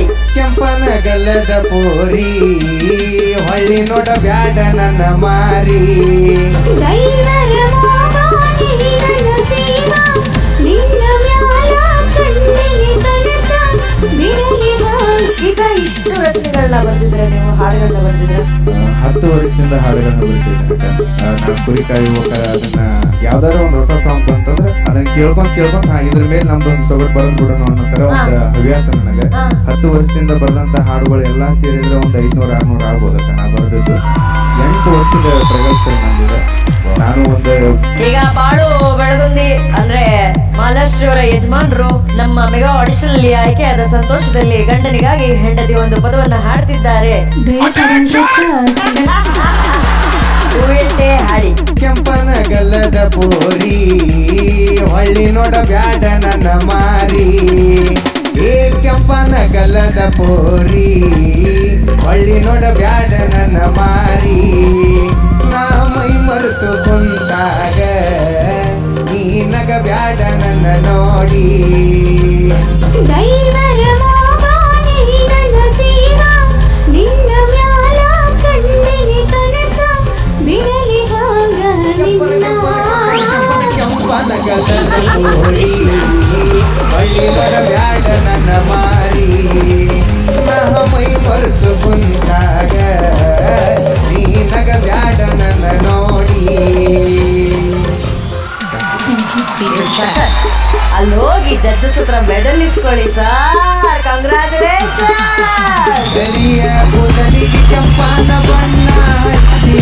ಹಾಡಿ ಕೆಂಪನ ಗಲ್ಲದ ಪೋರಿ, ಹೊಳ್ಳಿ ನೋಡ ಬ್ಯಾಡ ನನ್ನ ಮಾರಿ. ಇಷ್ಟು ರಚನೆಗಳನ್ನ ಬಂದಿದ್ರೆ, ನೀವು ಹಾಡುಗಳನ್ನ ಬರ್ದಿದ್ರೆ ವರ್ಷದಿಂದ ಹಾಡುಗಳನ್ನ ಬರೀತಿದ್ದೆ ನಾನು ಕುರಿ ಕಾಯುವಾಗ ಅದನ್ನ ಯಾವ್ದಾದ್ರು ಒಂದು ಹೊಸ ಸಾಂಗ್ ಬಂತಂದ್ರೆ ಅದನ್ನ ಕೇಳ್ಕೊಂಡ್ ಕೇಳ್ಕೊಂಡ್ ಹಾ, ಇದ್ರ ಮೇಲೆ ನಮ್ದೊಂದು ಸೊಗಟ್ ಬರೋದ್ ಬಿಡೋಣ ಅನ್ನೋ ತರ ಒಂದು ಹವ್ಯಾಸ ನನಗೆ. ಹತ್ತು ವರ್ಷದಿಂದ ಬರೆದಂತ ಹಾಡುಗಳು ಎಲ್ಲಾ ಸೇರಿದ್ರೆ ಒಂದು ಐದ್ನೂರ ಆರ್ನೂರ ಆಗ್ಬೋದಕ್ಕ ನಾ ಬರೆದದ್ದು ಎಂಟು ವರ್ಷದ ಪ್ರಗತಿ ನಂದಿದೆ. ನಾನು ಒಂದು ಈಗ ಬಾಳು ಬೆಳಗುಂದಿ ಅಂದ್ರೆ ಮಾಲಾಶ್ರೀವರ ಅವರ ಯಜಮಾನರು ನಮ್ಮ ಮೆಗಾ ಆಡಿಷನ್ ಅಲ್ಲಿ ಆಯ್ಕೆಯಾದ ಸಂತೋಷದಲ್ಲಿ ಗಂಡನಿಗಾಗಿ ಹೆಂಡತಿ ಒಂದು ಪದವನ್ನ ಹಾಡ್ತಿದ್ದಾರೆ. ಗಲ್ಲದ ಪೋರಿ, ಹೊಳ್ಳಿ ನೋಡ ಬ್ಯಾಡ ನನ್ನ ಮಾರಿ. ಏ ಕೆಂಪನ ಗಲ್ಲದ ಪೋರಿ, ಹೊಳ್ಳಿ ನೋಡ ಬ್ಯಾಡ ನನ್ನ ಮಾರಿ. ನಾ ಮೈ ಮರೆತು ಕುಂತಾಗ, ನೀ ನಗ ಬ್ಯಾಡ ನನ್ನ ನೋಡಿ. ಬ್ಯಾಡ ನನ್ನ ಮಾರಿ ನಹ ಮೈ ಮರೆತು ಕುಂತಾಗ ನೀ ನಗ ನನ್ನ ನೋಡಿ. ಅಲ್ಲಿ ಹೋಗಿ ಜಡ್ಜಸ್ ಹತ್ರ ಮೆಡಲ್ ಇಸ್ಕೊಳ್ಳಿ ಸರ್. ಕಂಗ್ರಾಚುಲೇಷನ್ ದರಿಯ ಕೂದಲಿಗೆ ಕೆಂಪಾನ ಬಣ್ಣ ಹಚ್ಚಿ